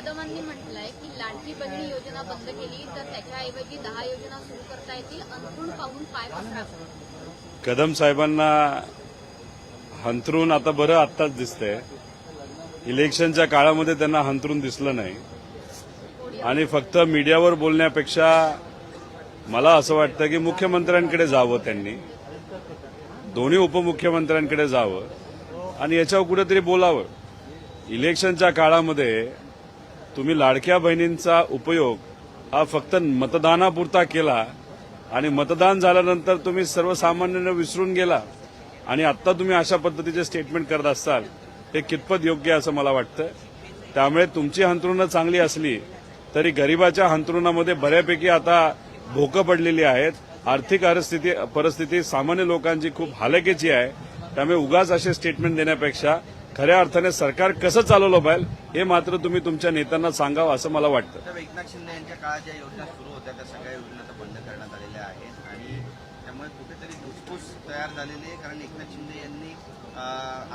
कदमांनी म्हटलंय की लाडकी बहिणी योजना बंद केली तर त्याच्याऐवजी दहा योजना सुरू करता येतील. अंथरूण पाहून पाय कदम साहेबांना हंतरून आता बरं आत्ताच दिसतंय. इलेक्शनच्या काळामध्ये त्यांना हंतरून दिसलं नाही. आणि फक्त मीडियावर बोलण्यापेक्षा मला असं वाटतं की मुख्यमंत्र्यांकडे जावं त्यांनी. दोन्ही उपमुख्यमंत्र्यांकडे जावं. आणि याच्यावर कुठेतरी बोलावं. इलेक्शनच्या काळामध्ये तुम्ही लाडक्या बहिणींचा उपयोग हा फक्त मतदानापुरता केला आणि मतदान झाल्यानंतर तुम्ही सर्वसामान्यांना विसरून गेला आणि आत्ता तुम्ही अशा पद्धतीचे स्टेटमेंट करत असाल हे कितपत योग्य असं मला वाटतं. त्यामुळे तुमची हंतरुणं चांगली असली तरी गरिबाच्या हंतरुणामध्ये बऱ्यापैकी आता भोकं पडलेली आहेत. आर्थिक परिस्थिती परिस्थिती सामान्य लोकांची खूप हालकीची आहे. त्यामुळे उगाच असे स्टेटमेंट देण्यापेक्षा खऱ्या अर्थाने सरकार कसं चालवलं पाहिजे हे मात्र तुम्ही तुमच्या नेत्यांना सांगावं असं मला वाटतं. एकनाथ शिंदे यांच्या काळात ज्या योजना सुरू होत्या त्या सगळ्या योजना आता बंद करण्यात आलेल्या आहेत आणि त्यामुळे कुठेतरी धुसफूस तयार झालेली आहे कारण एकनाथ शिंदे यांनी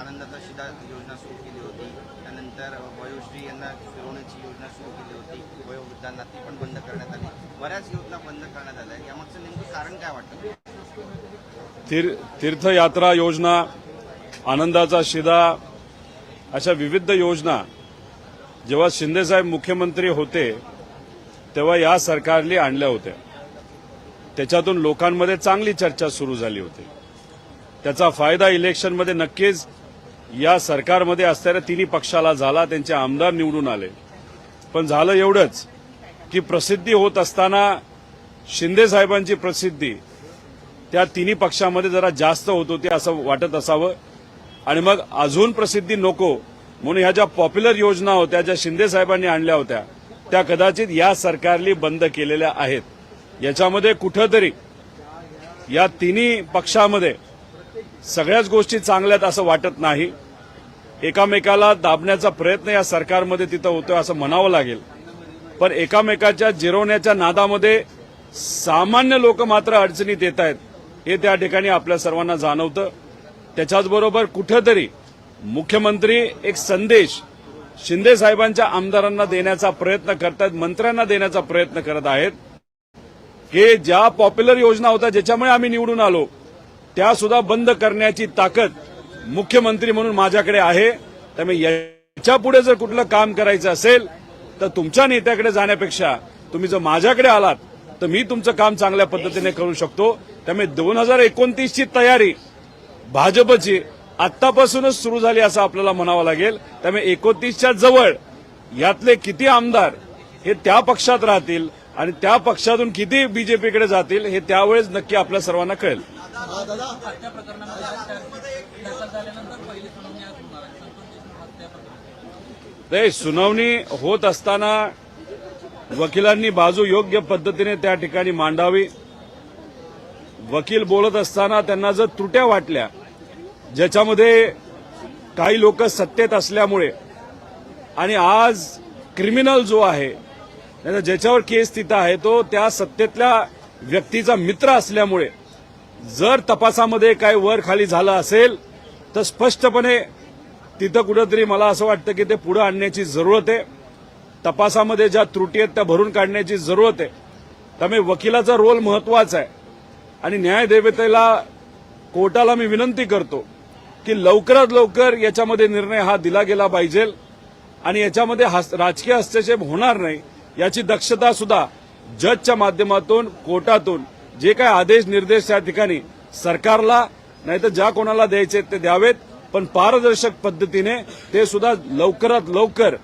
आनंदाचा शिदा योजना सुरू केली होती. त्यानंतर वयोश्री यांना फिरवण्याची योजना सुरू केली होती. वयोवृद्धांना ती पण बंद करण्यात आली. बऱ्याच योजना बंद करण्यात आल्या. यामागचं नेमकं कारण काय वाटतं? तीर तीर्थयात्रा योजना आनंदाचा शिदा अशा विविध योजना जेव्हा शिंदेसाहेब मुख्यमंत्री होते तेव्हा या सरकारने आणल्या होत्या. त्याच्यातून लोकांमध्ये चांगली चर्चा सुरू झाली होती. त्याचा फायदा इलेक्शनमध्ये नक्कीच या सरकारमध्ये असणाऱ्या तिन्ही पक्षाला झाला त्यांचे आमदार निवडून आले. पण झालं एवढंच की प्रसिद्धी होत असताना शिंदेसाहेबांची प्रसिद्धी त्या तिन्ही पक्षामध्ये जरा जास्त होत होती असं वाटत असावं. आणि मग अजून प्रसिद्धी नको म्हणून ह्या ज्या पॉप्युलर योजना होत्या ज्या शिंदे साहेबांनी आणल्या होत्या त्या कदाचित या सरकारने बंद केलेल्या आहेत. याच्यामध्ये कुठंतरी या तिन्ही पक्षामध्ये सगळ्याच गोष्टी चांगल्यात असं वाटत नाही. एकामेकाला दाबण्याचा प्रयत्न या सरकारमध्ये तिथं होतोय असं म्हणावं लागेल. पण एकामेकाच्या जिरवण्याच्या नादामध्ये सामान्य लोक मात्र अडचणीत येत आहेत हे त्या ठिकाणी आपल्या सर्वांना जाणवतं. त्याच्याचबरोबर कुठेतरी मुख्यमंत्री एक संदेश शिंदे साहेबांच्या आमदारांना देण्याचा प्रयत्न करतायत मंत्र्यांना देण्याचा प्रयत्न करत आहेत. हे ज्या पॉप्युलर योजना होत्या ज्याच्यामुळे आम्ही निवडून आलो त्या सुद्धा बंद करण्याची ताकद मुख्यमंत्री म्हणून माझ्याकडे आहे. त्यामुळे याच्यापुढे जर कुठलं काम करायचं असेल तर तुमच्या नेत्याकडे जाण्यापेक्षा तुम्ही जर माझ्याकडे आलात तर मी तुमचं काम चांगल्या पद्धतीने करू शकतो. त्यामुळे दोन हजार एकोणतीसची तयारी भाजपची आत्तापासूनच सुरू झाली असं आपल्याला म्हणावं लागेल. त्यामुळे एकोणतीसच्या जवळ यातले किती आमदार हे त्या पक्षात राहतील आणि त्या पक्षातून किती बीजेपीकडे जातील हे त्यावेळेस नक्की आपल्या सर्वांना कळेल. ते सुनावणी होत असताना वकिलांनी बाजू योग्य पद्धतीने त्या ठिकाणी मांडावी. वकील बोलत असताना त्यांना जर त्रुट्या वाटल्या ज्याच्यामध्ये काही लोक सत्तेत असल्यामुळे आणि आज क्रिमिनल जो आहे ज्याच्यावर केस तिथं आहे तो त्या सत्तेतल्या व्यक्तीचा मित्र असल्यामुळे जर तपासामध्ये काय वर खाली झालं असेल तर स्पष्टपणे तिथं कुठंतरी मला असं वाटतं की ते पुढं आणण्याची जरूरत आहे. तपासामध्ये ज्या त्रुटी आहेत त्या भरून काढण्याची जरूरत आहे. त्यामुळे वकिलाचा रोल महत्त्वाचा आहे. आणि न्यायदेवतेला कोर्टाला मी विनंती करतो की लवकरात लवकर याच्यामध्ये निर्णय हा दिला गेला पाहिजे आणि याच्यामध्ये हस- राजकीय हस्तक्षेप होणार नाही याची दक्षता सुद्धा जजच्या माध्यमातून कोर्टातून जे काय आदेश निर्देश त्या ठिकाणी सरकारला नाहीतर ज्या कोणाला द्यायचे ते द्यावेत पण पारदर्शक पद्धतीने ते सुद्धा लवकरात लवकर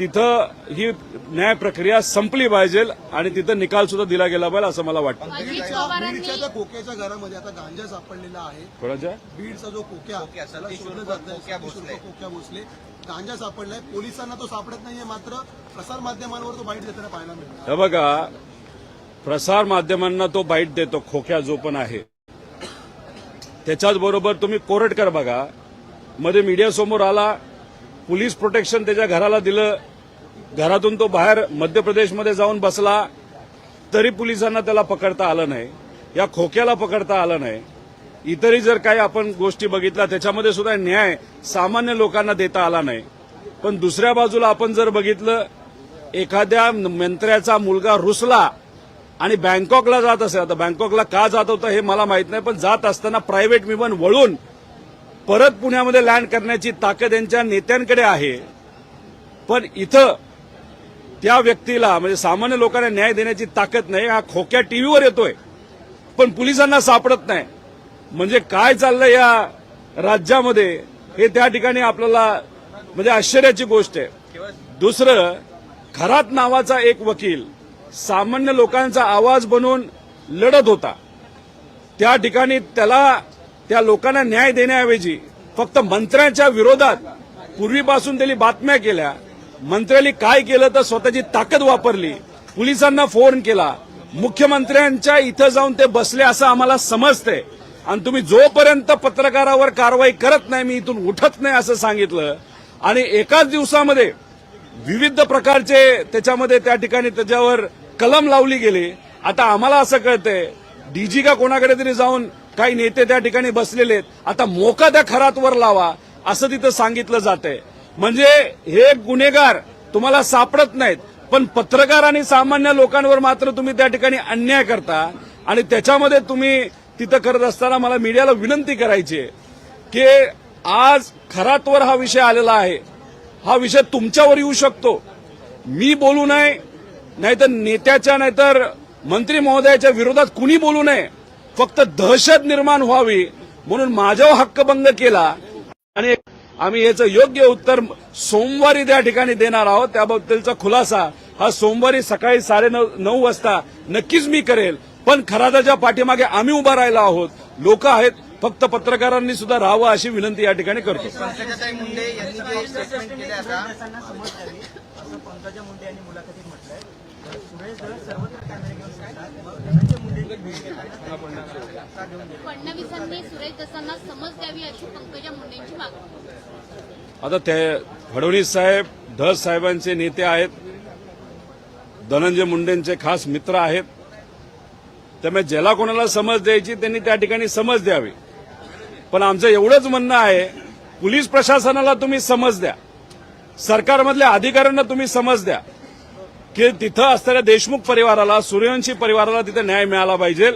तिथं ही न्याय प्रक्रिया संपली पाहिजे आणि तिथं निकाल सुद्धा दिला गेला पाहिजे असं मला वाटतं. खोक्याच्या घरामध्ये आता गांजा सापडलेला आहे. कोणाच्या? बीडचा जो खोक्या सतीश भोसले. खोक्या भोसले. गांजा सापडलाय. पोलिसांना तो सापडत नाहीये मात्र प्रसार माध्यमांवर तो बाईट देताना पाहायला मिळतो हे बघा प्रसार माध्यमांना तो बाईट देतो खोक्या जो पण आहे. त्याच्याच बरोबर तुम्ही कोरटकर बघा. मध्ये मीडिया समोर आला पोलीस प्रोटेक्शन त्याच्या घराला दिलं घरातून तो बाहेर मध्य प्रदेशमध्ये जाऊन बसला तरी पोलिसांना त्याला पकडता आलं नाही. या खोक्याला पकडता आलं नाही. इतरही जर काही आपण गोष्टी बघितल्या त्याच्यामध्ये सुद्धा न्याय सामान्य लोकांना देता आला नाही. पण दुसऱ्या बाजूला आपण जर बघितलं एखाद्या मंत्र्याचा मुलगा रुसला आणि बँकॉकला जात असेल. आता बँकॉकला का जात होता हे मला माहीत नाही पण जात असताना प्रायव्हेट विमान वळून परत पुण्यामध्ये लँड करण्याची ताकद यांच्या नेत्यांकडे आहे. पण इथं त्या व्यक्तीला म्हणजे सामान्य लोकांना न्याय देण्याची ताकद नाही हा खोक्या टीव्हीवर येतोय. पण पोलिसांना सापडत नाही. म्हणजे काय चाललंय या राज्यामध्ये हे त्या ठिकाणी आपल्याला म्हणजे आश्चर्याची गोष्ट आहे. दुसरं खरात नावाचा एक वकील सामान्य लोकांचा आवाज बनून लढत होता. त्या ठिकाणी त्याला त्या लोकांना न्याय देण्याऐवजी फक्त मंत्र्यांच्या विरोधात पूर्वीपासून त्यांनी बातम्या केल्या. मंत्र्यांनी काय केलं तर स्वतःची ताकद वापरली. पोलिसांना फोन केला. मुख्यमंत्र्यांच्या इथं जाऊन ते बसले असं आम्हाला समजतंय. आणि तुम्ही जोपर्यंत पत्रकारावर कारवाई करत नाही मी इथून उठत नाही असं सांगितलं. आणि एकाच दिवसामध्ये विविध प्रकारचे त्याच्यामध्ये त्या ठिकाणी त्याच्यावर कलम लावली गेली. आता आम्हाला असं कळतंय डीजी का कोणाकडे तरी जाऊन काही नेते त्या ठिकाणी बसलेले आहेत. आता मोका त्या खरातवर लावा असं तिथं सांगितलं जातंय. म्हणजे हे गुन्हेगार तुम्हाला सापडत नाहीत पण पत्रकार आणि सामान्य लोकांवर मात्र तुम्ही त्या ठिकाणी अन्याय करता आणि त्याच्यामध्ये तुम्ही तिथं करत असताना मला मीडियाला विनंती करायची आहे की आज खरातवर हा विषय आलेला आहे. हा विषय तुमच्यावर येऊ शकतो. मी बोलू नये नाहीतर नेत्याच्या नाहीतर मंत्री महोदयाच्या विरोधात कुणी बोलू नये. फक्त दहशत निर्माण व्हावी म्हणून माझ्यावर हक्कभंग केला आम्ही याचं योग्य उत्तर सोमवारी त्या ठिकाणी देणार आहोत. त्याबद्दलचा खुलासा हा सोमवारी सकाळी साडे नऊ वाजता नक्कीच मी करेल. पण खरादाच्या पाठीमागे आम्ही उभा राहिलो आहोत. लोक आहेत फक्त पत्रकारांनी सुद्धा राहावं अशी विनंती या ठिकाणी करतो? फडणवीसांनी सुरेश दसांना समज द्यावी अशी पंकजा मुंडेंची मागणी. आता ते फडणवीस साहेब धस साहेबांचे नेते आहेत. धनंजय मुंडेंचे खास मित्र आहेत. त्यामुळे ज्याला कोणाला समज द्यायची त्यांनी त्या ठिकाणी समज द्यावी. पण आमचं एवढंच म्हणणं आहे पोलीस प्रशासनाला तुम्ही समज द्या. सरकारमधल्या अधिकाऱ्यांना तुम्ही समज द्या. की तिथं असलेल्या देशमुख परिवाराला सूर्यवंशी परिवाराला तिथे न्याय मिळाला पाहिजे.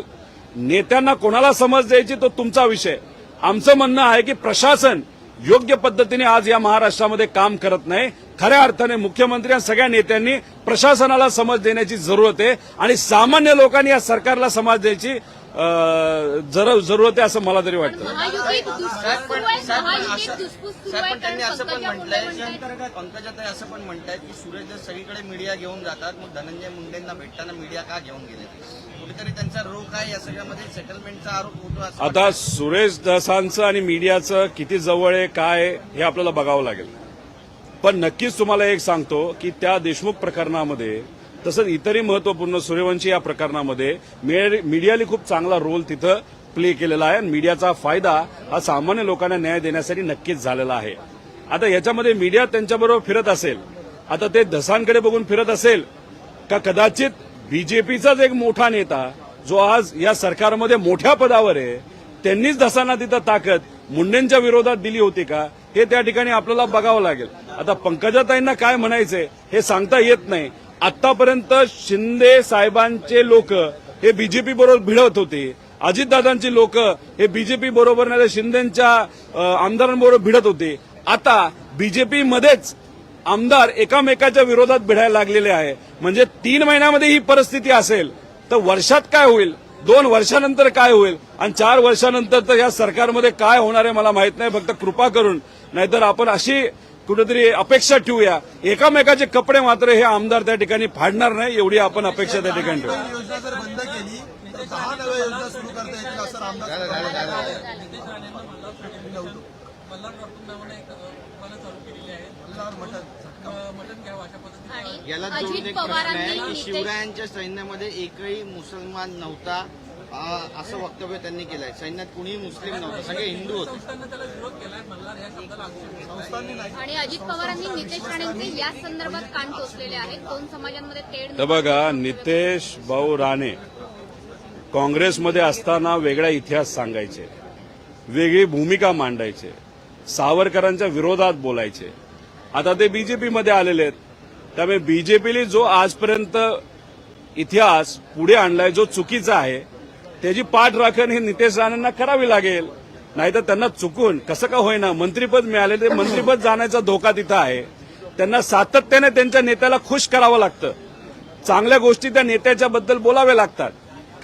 नेत्यांना कोणाला समज द्यायची तो तुमचा विषय. आमचं म्हणणं आहे की प्रशासन योग्य पद्धतीने आज या महाराष्ट्रामध्ये काम करत नाही. खऱ्या अर्थाने मुख्यमंत्री आणि सगळ्या नेत्यांनी प्रशासनाला समज देण्याची जरूरत आहे आणि सामान्य लोकांनी या सरकारला समज द्यायची जरूरत आहे असं मला तरी वाटतं. त्यांनी असं पण म्हटलंय पंकजाताई असं पण म्हणतायत की सुरेश जर सगळीकडे मीडिया घेऊन जातात मग धनंजय मुंडेंना भेटताना मीडिया का घेऊन गेले? कुठेतरी त्यांचा रोख आहे या सगळ्यामध्ये सेटलमेंटचा आरोप होतो असं आता सुरेश दसांचं आणि मीडियाचं किती जवळ आहे काय आहे, हे आपल्याला बघावं लागेल. पण नक्कीच तुम्हाला एक सांगतो की त्या देशमुख प्रकरणामध्ये तसंच इतरही महत्त्वपूर्ण सूर्यवंशी या प्रकरणामध्ये मीडिया- मीडियाने खूप चांगला रोल तिथं प्ले केलेला आहे आणि मीडियाचा फायदा हा सामान्य लोकांना न्याय देण्यासाठी नक्कीच झालेला आहे. आता याच्यामध्ये मीडिया त्यांच्याबरोबर फिरत असेल आता ते दसांकडे बघून फिरत असेल का कदाचित बीजेपीचाच एक मोठा नेता जो आज या सरकारमध्ये मोठ्या पदावर आहे त्यांनीच दसांना तिथं ताकद मुंडेंच्या विरोधात दिली होती का हे त्या ठिकाणी आपल्याला बघावं लागेल. आता पंकजाताईंना काय म्हणायचंय हे सांगता येत नाही. आतापर्यंत शिंदे साहेबांचे लोक हे बीजेपी बरोबर भिडत होते. अजितदादांची लोक हे बीजेपी बरोबर नाही तर शिंदेच्या आमदारांबरोबर भिडत होते. आता बीजेपीमध्येच आमदार एकामेकाच्या विरोधात भिडायला लागलेले आहे. म्हणजे तीन महिन्यामध्ये ही परिस्थिती असेल तर वर्षात काय होईल? दोन वर्षानंतर काय होईल? आणि चार वर्षानंतर तर या सरकारमध्ये काय होणार आहे मला माहीत नाही. फक्त कृपा करून नाहीतर आपण अशी कुठेतरी अपेक्षा ठेवूया. एकामेकाचे कपडे मात्र हे आमदार त्या ठिकाणी फाडणार नाही एवढी आपण अपेक्षा त्या ठिकाणी ठेवू. ही योजना जर बंद केली तर दहा नव्या योजना सुरू करता येतील असं रामदास मल्हार मटण आणि याला जोडून अजित एक प्रश्न आहे. की शिवरायांच्या सैन्यामध्ये एकही मुसलमान नव्हता आ, असं वक्तव्य त्यांनी केलंय. सैन्यात कुणीही मुस्लिम नव्हतं. सगळे हिंदू होते. संस्थांनी नाही. आणि अजित पवारांनी नितेश राणेंचे या संदर्भात कान टोचलेले आहेत. दोन समाजांमध्ये तेढ तर बघा नितेश भाऊ राणे काँग्रेसमध्ये असताना वेगळा इतिहास सांगायचे. वेगळी भूमिका मांडायचे. सावरकरांच्या विरोधात बोलायचे. आता ते बीजेपीमध्ये आलेले आहेत. त्यामुळे बीजेपीने जो आजपर्यंत इतिहास पुढे आणलाय जो चुकीचा आहे त्याची पाठराखण हे नितेश राणेंना करावी लागेल. नाहीतर त्यांना चुकून कसं का होईना मंत्रीपद मिळाले ते मंत्रीपद जाण्याचा धोका तिथं आहे. त्यांना सातत्याने त्यांच्या नेत्याला खुश करावं लागतं. चांगल्या गोष्टी त्या नेत्याच्या बद्दल बोलाव्या लागतात.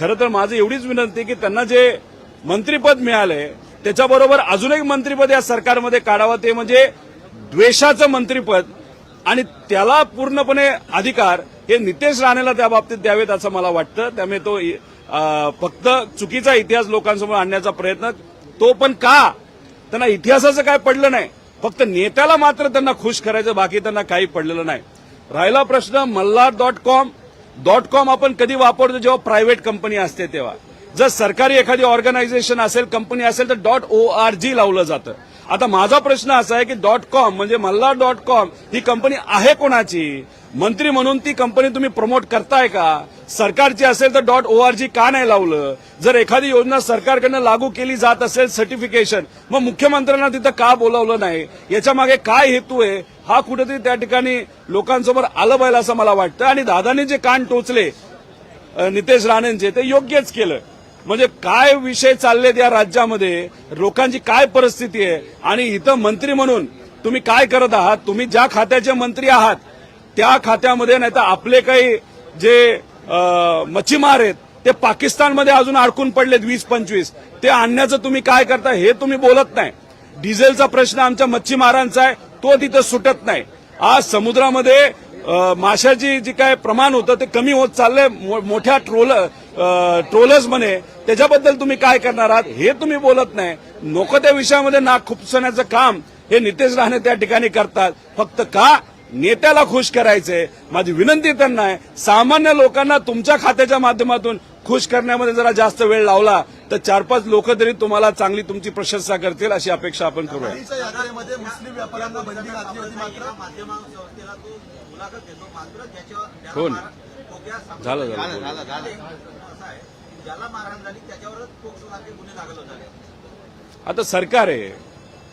खरं तर माझी एवढीच विनंती की त्यांना जे मंत्रीपद मिळालंय त्याच्याबरोबर अजून एक मंत्रीपद या सरकारमध्ये काढावं ते म्हणजे द्वेषाचं मंत्रीपद. आणि त्याला पूर्णपणे अधिकार हे नितेश राणेला त्या बाबतीत द्यावेत असं मला वाटतं. त्यामुळे तो फक्त चुकीचा इतिहास लोकांसमोर आणण्याचा प्रयत्न तो पण का? त्यांना इतिहासाचं काय पडलं नाही. फक्त नेत्याला मात्र त्यांना खुश करायचं बाकी त्यांना काही पडलेलं नाही. राहिला प्रश्न Malhar dot com. Dot com आपण कधी वापरतो जेव्हा प्रायव्हेट कंपनी असते तेव्हा. जर सरकारी एखादी ऑर्गनायझेशन असेल कंपनी असेल तर डॉट ओ आर जी लावलं जातं. आता माझा प्रश्न असा आहे की डॉट कॉम म्हणजे मल्हार डॉट कॉम ही कंपनी आहे कोणाची? मंत्री म्हणून ती कंपनी तुम्ही प्रमोट करताय का? सरकारची असेल तर डॉट ओ आर जी का नाही लावलं? जर एखादी योजना सरकारकडनं लागू केली जात असेल सर्टिफिकेशन मग मुख्यमंत्र्यांना तिथं का बोलावलं नाही? याच्या मागे काय हेतू आहे? हा कुठेतरी त्या ठिकाणी लोकांसमोर आलं पाहिजे असं मला वाटतं. आणि दादाने जे कान टोचले नितेश राणेंचे ते योग्यच केलं. म्हणजे काय विषय चाललेत या राज्यामध्ये? लोकांची काय परिस्थिती आहे? आणि इथं मंत्री म्हणून तुम्ही काय करत आहात? तुम्ही ज्या खात्याचे मंत्री आहात त्या खात्यामध्ये नाही तर आपले काही जे मच्छीमार आहेत ते पाकिस्तानमध्ये अजून अडकून पडलेत वीस पंचवीस. ते आणण्याचं तुम्ही काय करता हे तुम्ही बोलत नाही. डिझेलचा प्रश्न आमच्या मच्छीमारांचा आहे तो तिथं सुटत नाही. आज समुद्रामध्ये माशाची जी काय प्रमाण होतं ते कमी होत चाललंय. मो- मोठ्या ट्रोलर ट्रोलर्स म्हणे त्याच्याबद्दल तुम्ही काय करणार आहात हे तुम्ही बोलत नाही. नको त्या विषयामध्ये नाक खुपसण्याचं काम हे नितेश राणे त्या ठिकाणी करतात. फक्त का? नेत्याला खुश करायचंय माझी विनंती त्यांना आहे सामान्य लोकांना तुमच्या खात्याच्या माध्यमातून खुश करण्यामध्ये जरा जास्त वेळ लावला. तर चार पाच लोक तरी तुम्हाला चांगली तुमची प्रशंसा करतील अशी अपेक्षा आपण करूया. दिवाळीच्या यात्रेमध्ये मुस्लिम व्यापाऱ्यांना बंदी घातली होती मात्र. माध्यम संस्थेला तो मुलाखत देतो मात्र ज्याच्या ज्याला कोण? झालं झालं. आता सरकार आहे.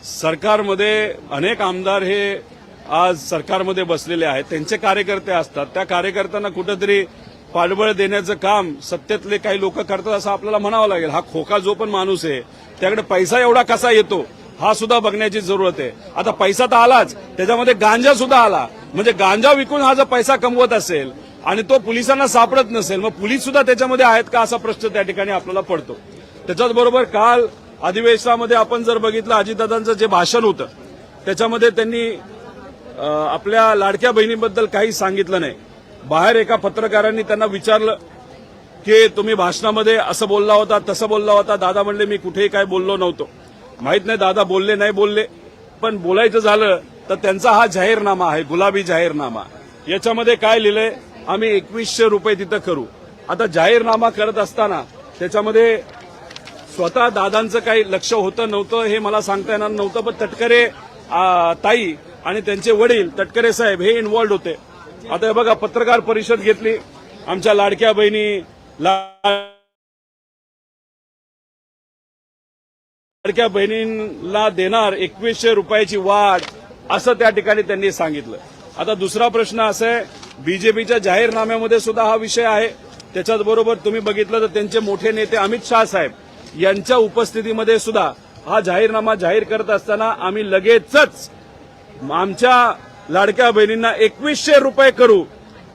सरकारमध्ये अनेक आमदार हे आज सरकारमध्ये बसलेले आहेत. त्यांचे कार्यकर्ते असतात. त्या कार्यकर्त्यांना कुठंतरी पाठबळ देण्याचं काम सत्तेतले काही लोक करतात असं आपल्याला म्हणावं लागेल. हा खोका जो पण माणूस आहे त्याकडे पैसा एवढा कसा येतो हा सुद्धा बघण्याची जरूरत आहे. आता पैसा तर आलाच त्याच्यामध्ये गांजा सुद्धा आला. म्हणजे गांजा विकून हा जर पैसा कमवत असेल आणि तो पोलिसांना सापडत नसेल मग पोलीस सुद्धा त्याच्यामध्ये आहेत का असा प्रश्न त्या ठिकाणी आपल्याला पडतो. त्याच्याच बरोबर काल अधिवेशनामध्ये आपण जर बघितलं अजितदादांचं जे भाषण होतं त्याच्यामध्ये त्यांनी आपल्या लाडक्या बहिणीबद्दल काही सांगितलं नाही. बाहेर एका पत्रकारांनी त्यांना विचारलं की तुम्ही भाषणामध्ये असं बोलला होता तसं बोलला होता. दादा म्हणले मी कुठेही काय बोललो नव्हतो. माहीत नाही दादा बोलले नाही बोलले. पण बोलायचं झालं तर त्यांचा हा जाहीरनामा आहे गुलाबी जाहीरनामा. याच्यामध्ये काय लिहिलंय? आम्ही एकवीसशे रुपये तिथं करू. आता जाहीरनामा करत असताना त्याच्यामध्ये स्वतः दादांचं काही लक्ष होतं नव्हतं हे मला सांगता येणार नव्हतं. पण तटकरे ताई आणि त्यांचे वडील तटकरे साहेब हे इन्व्हॉल्ड होते. आता हे बघा पत्रकार परिषद घेतली. आमच्या लाडक्या बहिणी लाडक्या बहिणींना देणार एकवीसशे रुपयाची वाढ असं त्या ठिकाणी त्यांनी सांगितलं. आता दुसरा प्रश्न असा आहे बीजेपीच्या जाहीरनाम्यामध्ये सुद्धा हा विषय आहे. त्याच्याचबरोबर तुम्ही बघितलं तर त्यांचे मोठे नेते अमित शाह साहेब यांच्या उपस्थितीमध्ये सुद्धा हा जाहीरनामा जाहीर करत असताना आम्ही लगेचच आमच्या लाडक्या बहिणींना एकवीसशे रुपये करू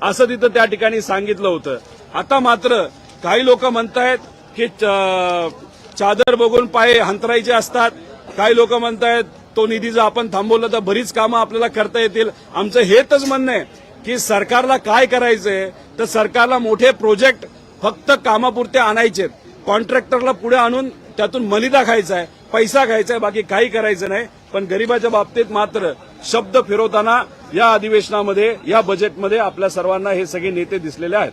असं तिथं त्या ठिकाणी सांगितलं होतं. आता मात्र काही लोक म्हणतायत की च- चादर बघून पाय हंतरायचे असतात. काही लोक म्हणतायत तो निधी जर आपण थांबवलं तर बरीच कामं आपल्याला करता येतील. आमचं हेच म्हणणं आहे की सरकारला काय करायचंय? तर सरकारला मोठे प्रोजेक्ट फक्त कामापुरते आणायचे कॉन्ट्रॅक्टरला पुढे आणून त्यातून मलिदा खायचा आहे पैसा खायचा आहे बाकी काही करायचं नाही. पण गरिबाच्या बाबतीत मात्र शब्द फिरवताना या अधिवेशनामध्ये या बजेटमध्ये आपल्या सर्वांना हे सगळे नेते दिसलेले आहेत.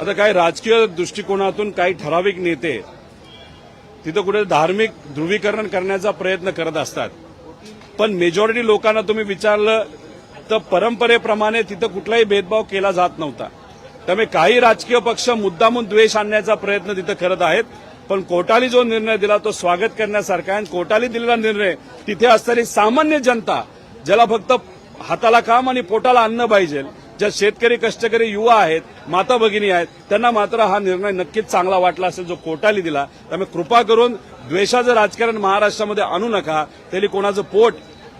आता काही राजकीय दृष्टिकोनातून काही ठराविक नेते तिथं कुठे धार्मिक ध्रुवीकरण करण्याचा प्रयत्न करत असतात. पण मेजॉरिटी लोकांना तुम्ही विचारलं तर परंपरेप्रमाणे तिथं कुठलाही भेदभाव केला जात नव्हता. त्यामुळे काही राजकीय पक्ष मुद्दामून द्वेष आणण्याचा प्रयत्न तिथं करत आहेत. पण कोर्टाने जो निर्णय दिला तो स्वागत करण्यासारखा आहे. आणि कोर्टाने दिलेला निर्णय तिथे असणारी सामान्य जनता ज्याला फक्त हाताला काम आणि पोटाला अन्न पाहिजे ज्या शेतकरी कष्टकरी युवा आहेत माता भगिनी आहेत त्यांना मात्र हा निर्णय नक्कीच चांगला वाटला असेल जो कोर्टाने दिला. त्यामुळे कृपा करून द्वेषाचं राजकारण महाराष्ट्रामध्ये आणू नका. त्याने कोणाचं पोट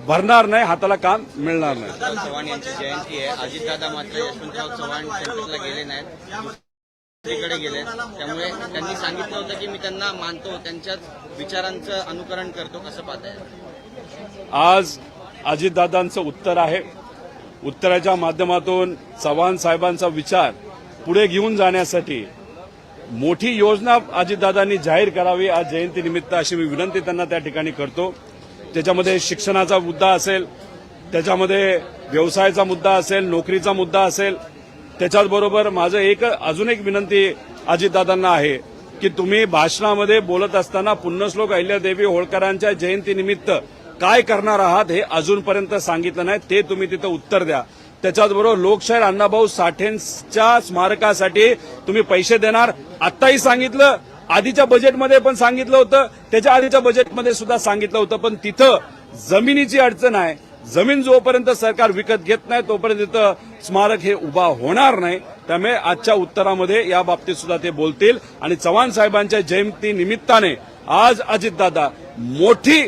भरणार नाही हाताला काम मिळणार नाही. चव्हाण यांची जयंती आहे. अजितदादा मात्र यशवंतराव चव्हाण सेंटरला गेले नाहीत. दुसरीकडे गेले त्यामुळे त्यांनी सांगितलं होतं की मी त्यांना मानतो त्यांच्याच विचारांचं अनुकरण करतो. कसं पाहताय? आज अजितदादांचं उत्तर आहे. उत्तराच्या माध्यमातून चव्हाण साहेबांचा विचार पुढे घेऊन जाण्यासाठी मोठी योजना अजितदादांनी जाहीर करावी. आज जयंतीनिमित्त अशी मी विनंती त्यांना त्या ठिकाणी करतो. त्याच्यामध्ये शिक्षणाचा मुद्दा असेल त्याच्यामध्ये व्यवसायाचा मुद्दा असेल नोकरीचा मुद्दा असेल त्याच्याचबरोबर माझं एक अजून एक विनंती अजितदादांना आहे की तुम्ही भाषणामध्ये बोलत असताना पुण्यश्लोक अहिल्यादेवी होळकरांच्या जयंतीनिमित्त काय करणार आहात हे अजूनपर्यंत सांगितलं नाही ते तुम्ही तिथं उत्तर द्या. त्याच्याचबरोबर लोकशाहीर अण्णाभाऊ साठेंच्या स्मारकासाठी तुम्ही पैसे देणार. आत्ताही सांगितलं आधीच्या बजेटमध्ये पण सांगितलं होतं त्याच्या आधीच्या बजेटमध्ये सुद्धा सांगितलं होतं पण तिथं जमिनीची अडचण आहे. जमीन जोपर्यंत सरकार विकत घेत नाही तोपर्यंत तिथं स्मारक हे उभा होणार नाही. त्यामुळे आजच्या उत्तरामध्ये या बाबतीत सुद्धा ते बोलतील. आणि चव्हाण साहेबांच्या जयंती निमित्ताने आज अजितदादा मोठी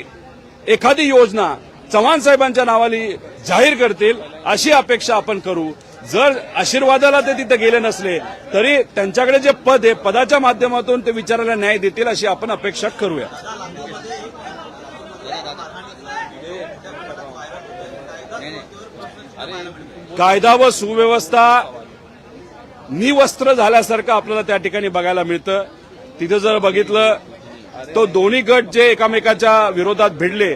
एखादी योजना चव्हाण साहेबांच्या नावाली जाहीर करतील अशी अपेक्षा आपण करू. जर आशीर्वादाला ते तिथे गेले नसले तरी त्यांच्याकडे जे पद आहे पदाच्या माध्यमातून ते विचारायला न्याय देतील अशी आपण अपेक्षा करूया. कायदा व सुव्यवस्था निवस्त्र झाल्यासारखं आपल्याला त्या ठिकाणी बघायला मिळतं. तिथे जर बघितलं तो दोन्ही गट जे एकामेकाच्या विरोधात भिडले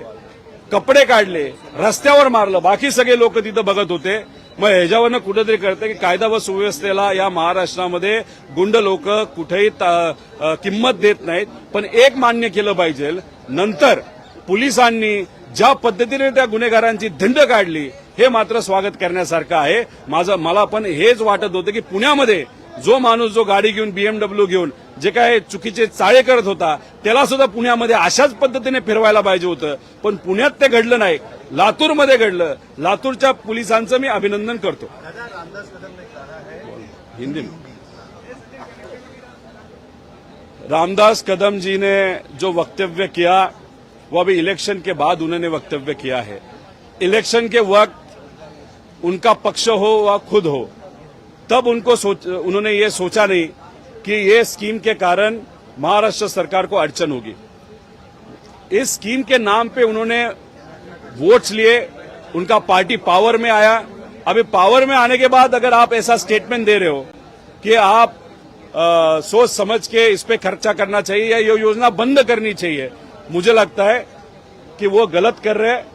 कपडे काढले रस्त्यावर मारलं बाकी सगळे लोक तिथं बघत होते. मग ह्याच्यावरनं कुठेतरी कळतं की कायदा व सुव्यवस्थेला या महाराष्ट्रामध्ये गुंड लोक कुठेही ता- किंमत देत नाहीत. पण एक मान्य केलं पाहिजे नंतर पोलिसांनी ज्या पद्धतीने त्या गुन्हेगारांची धिंड काढली हे मात्र स्वागत करण्यासारखं आहे. माझं मला पण हेच वाटत होतं की पुण्यामध्ये जो माणूस जो गाडी घेऊन बीएमडब्ल्यू घेऊन जे काय चुकीचे चाळे करत होता त्याला सुद्धा पुण्यामध्ये अशाच पद्धतीने फिरवायला पाहिजे होतं. पण पुण्यात ते घडलं नाही. लातूरमध्ये घडलं. लातूरच्या पोलिसांचं मी अभिनंदन करतो. हिंदी. रामदास कदम जी ने जो वक्तव्य किया वो अभी इलेक्शन के बाद उन्होंने वक्तव्य किया है. इलेक्शन के वक्त उनका पक्ष हो व खुद हो तब उनको सोच उन्होंने ये सोचा नहीं कि ये स्कीम के कारण महाराष्ट्र सरकार को अड़चन होगी। इस स्कीम के नाम पे उन्होंने वोट्स लिए उनका पार्टी पावर में आया। अभी पावर में आने के बाद अगर आप ऐसा स्टेटमेंट दे रहे हो कि आप अ, सोच समझ के इस पे खर्चा करना चाहिए या ये योजना बंद करनी चाहिए मुझे लगता है कि वो गलत कर रहे हैं।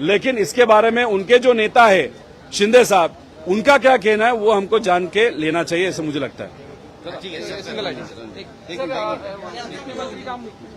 लेकिन इसके बारे में उनके जो नेता है शिंदे साहब उनका क्या कहना है वो हमको जान के लेना चाहिए ऐसा मुझे लगता है। ठीक आहे